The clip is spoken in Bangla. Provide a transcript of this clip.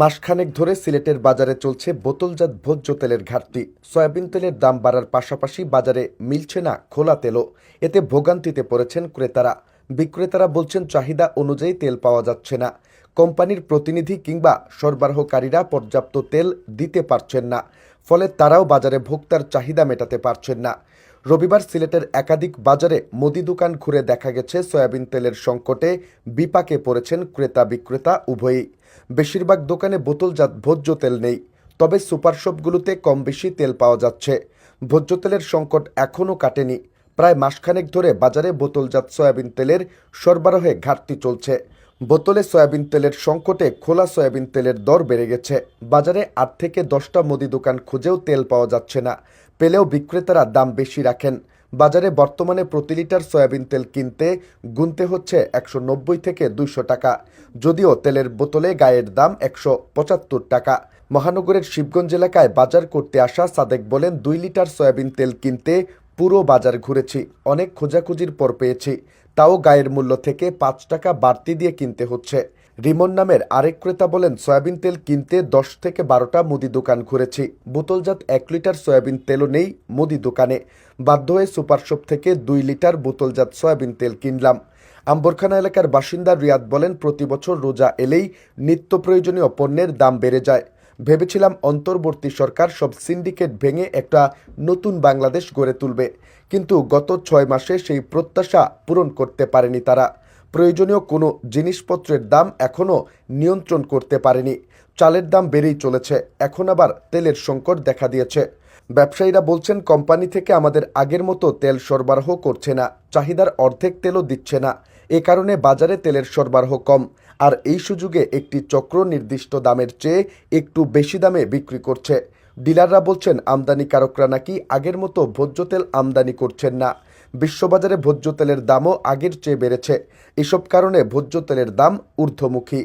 মাসখানেক ধরে সিলেটের বাজারে চলছে বোতলজাত ভোজ্য তেলের ঘাটতি। সয়াবিন তেলের দাম বাড়ার পাশাপাশি বাজারে মিলছে না খোলা তেলও। এতে ভোগান্তিতে পড়েছেন ক্রেতারা। বিক্রেতারা বলছেন চাহিদা অনুযায়ী তেল পাওয়া যাচ্ছে না। কোম্পানির প্রতিনিধি কিংবা সরবরাহকারীরা পর্যাপ্ত তেল দিতে পারছেন না। ফলে তারাও বাজারে ভোক্তার চাহিদা মেটাতে পারছেন না। রবিবার সিলেটের একাধিক বাজারে মুদি দোকান ঘুরে দেখা গেছে সয়াবিন তেলের সংকটে বিপাকে পড়েছেন ক্রেতা বিক্রেতা উভয়ই। বেশিরভাগ দোকানে বোতলজাত ভোজ্য তেল নেই, তবে সুপার শপগুলোতে কম বেশি তেল পাওয়া যাচ্ছে। ভোজ্য তেলের সংকট এখনও কাটেনি। প্রায় মাসখানেক ধরে বাজারে বোতলজাত সয়াবিন তেলের সরবরাহে ঘাটতি চলছে। বোতলে সয়াবিন তেলের সংকটে খোলা সয়াবিন তেলের দর বেড়ে গেছে। বাজারে আট থেকে দশটা মুদি দোকান খুঁজেও তেল পাওয়া যাচ্ছে না। পেলেও বিক্রেতারা দাম বেশি রাখেন। বাজারে বর্তমানে প্রতি লিটার সয়াবিন তেল কিনতে গুনতে হচ্ছে একশো নব্বই থেকে দুইশো টাকা। যদিও তেলের বোতলে গায়ের দাম একশো পঁচাত্তর টাকা। মহানগরের শিবগঞ্জ এলাকায় বাজার করতে আসা সাদেক বলেন, দুই লিটার সয়াবিন তেল কিনতে পুরো বাজার ঘুরেছি। অনেক খোঁজাখুঁজির পর পেয়েছি। তাও গায়ের মূল্য থেকে পাঁচ টাকা বাড়তি দিয়ে কিনতে হচ্ছে। রিমন নামের আরেক ক্রেতা বলেন, সয়াবিন তেল কিনতে দশ থেকে বারোটা মুদি দোকান ঘুরেছি। বোতলজাত এক লিটার সয়াবিন তেলও নেই মুদি দোকানে। বাধ্য হয়ে সুপার শপ থেকে দুই লিটার বোতলজাত সয়াবিন তেল কিনলাম। আম্বরখানা এলাকার বাসিন্দা রিয়াদ বলেন, প্রতি বছর রোজা এলেই নিত্য প্রয়োজনীয় পণ্যের দাম বেড়ে যায়। ভেবেছিলাম অন্তর্বর্তী সরকার সব সিন্ডিকেট ভেঙে একটা নতুন বাংলাদেশ গড়ে তুলবে। কিন্তু গত ছয় মাসে সেই প্রত্যাশা পূরণ করতে পারেনি তারা। প্রয়োজনীয় কোনো জিনিসপত্রের দাম এখনও নিয়ন্ত্রণ করতে পারেনি। চালের দাম বেড়েই চলেছে। এখন আবার তেলের সংকট দেখা দিয়েছে। ব্যবসায়ীরা বলছেন, কোম্পানি থেকে আমাদের আগের মতো তেল সরবরাহ করছে না। চাহিদার অর্ধেক তেলও দিচ্ছে না। এ কারণে বাজারে তেলের সরবরাহ কম। আর এই সুযোগে একটি চক্র নির্দিষ্ট দামের চেয়ে একটু বেশি দামে বিক্রি করছে। ডিলাররা বলছেন, আমদানিকারকরা নাকি আগের মতো ভোজ্য তেল আমদানি করছেন না। বিশ্ববাজারে ভোজ্য তেলের দামও আগের চেয়ে বেড়েছে। এসব কারণে ভোজ্য তেলের দাম ঊর্ধ্বমুখী।